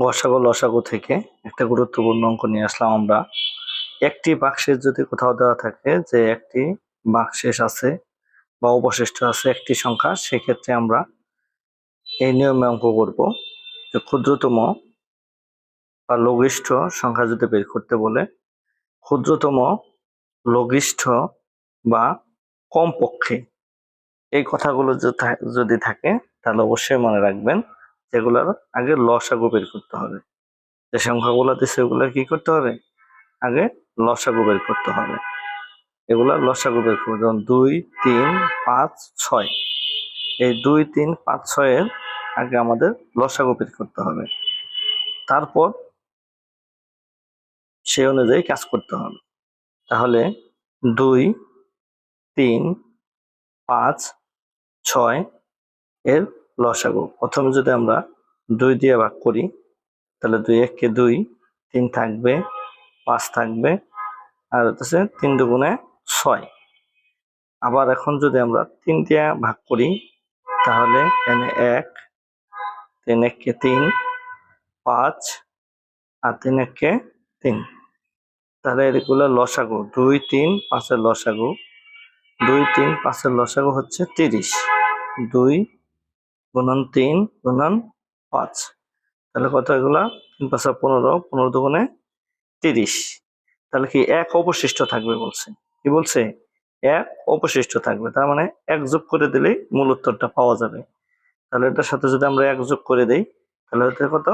গসাগু লসাগো থেকে একটা গুরুত্বপূর্ণ অঙ্ক নিয়ে আসলাম আমরা। একটি বাক্সের যদি কোথাও দেওয়া থাকে যে একটি বাক্সেস আছে বা অবশিষ্ট আছে একটি সংখ্যা, সেক্ষেত্রে আমরা এই নিয়মে অঙ্ক করব যে ক্ষুদ্রতম বা লঘিষ্ঠ সংখ্যা যদি বের করতে বলে, ক্ষুদ্রতম, লঘিষ্ঠ বা কমপক্ষে এই কথাগুলো যদি থাকে, তাহলে অবশ্যই মনে রাখবেন যেগুলোর আগে লসাগু বের করতে হবে। যে সংখ্যাগুলো দিচ্ছে ওগুলো কি করতে হবে? আগে লসাগু বের করতে হবে। এগুলা লসাগু বের করবে। যেমন দুই, তিন, পাঁচ, ছয়। এই দুই, তিন, পাঁচ, ছয়ের আগে আমাদের লসাগু বের করতে হবে। তারপর সেই অনুযায়ী কাজ করতে হবে। তাহলে দুই, তিন, পাঁচ, ছয় এর লসাগু। প্রথমে যদি আমরা দুই দিয়ে ভাগ করি, তাহলে দুই এককে দুই, তিন থাকবে, পাঁচ থাকবে, আর হচ্ছে তিন দুগুণে ছয়। আবার এখন যদি আমরা তিন দিয়ে ভাগ করি, তাহলে এখানে এক, তিন এককে তিন, পাঁচ, আর তিন এককে তিন। তাহলে এগুলো লসাগু। দুই, তিন, পাঁচের লসাগু। দুই, তিন, পাঁচের লসাগু হচ্ছে তিরিশ। দুই গুণন তিন, গুণন পাঁচ। তাহলে কত এগুলা? তিন পাঁচা পনেরো পনেরো দুগুণে তিরিশ। তাহলে কি এক অবশিষ্ট থাকবে বলছে। কি বলছে? এক অবশিষ্ট থাকবে। তার মানে এক যোগ করে দিলেই মূল উত্তরটা পাওয়া যাবে। তাহলে এটার সাথে যদি আমরা এক যোগ করে দিই, তাহলে হতে কত?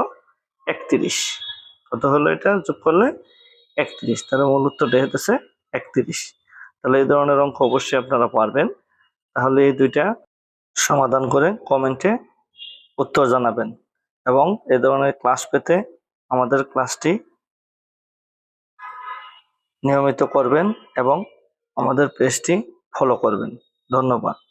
একত্রিশ। কত হলো এটা? যোগ করলে একত্রিশ। তাহলে মূল উত্তরটা হতেছে একত্রিশ। তাহলে এই ধরনের অঙ্ক অবশ্যই আপনারা পারবেন। তাহলে এই দুইটা সমাধান করে কমেন্টে উত্তর জানাবেন। এবং এ ধরনের ক্লাস পেতে আমাদের ক্লাসটি নিয়মিত করবেন এবং আমাদের পেজটি ফলো করবেন। ধন্যবাদ।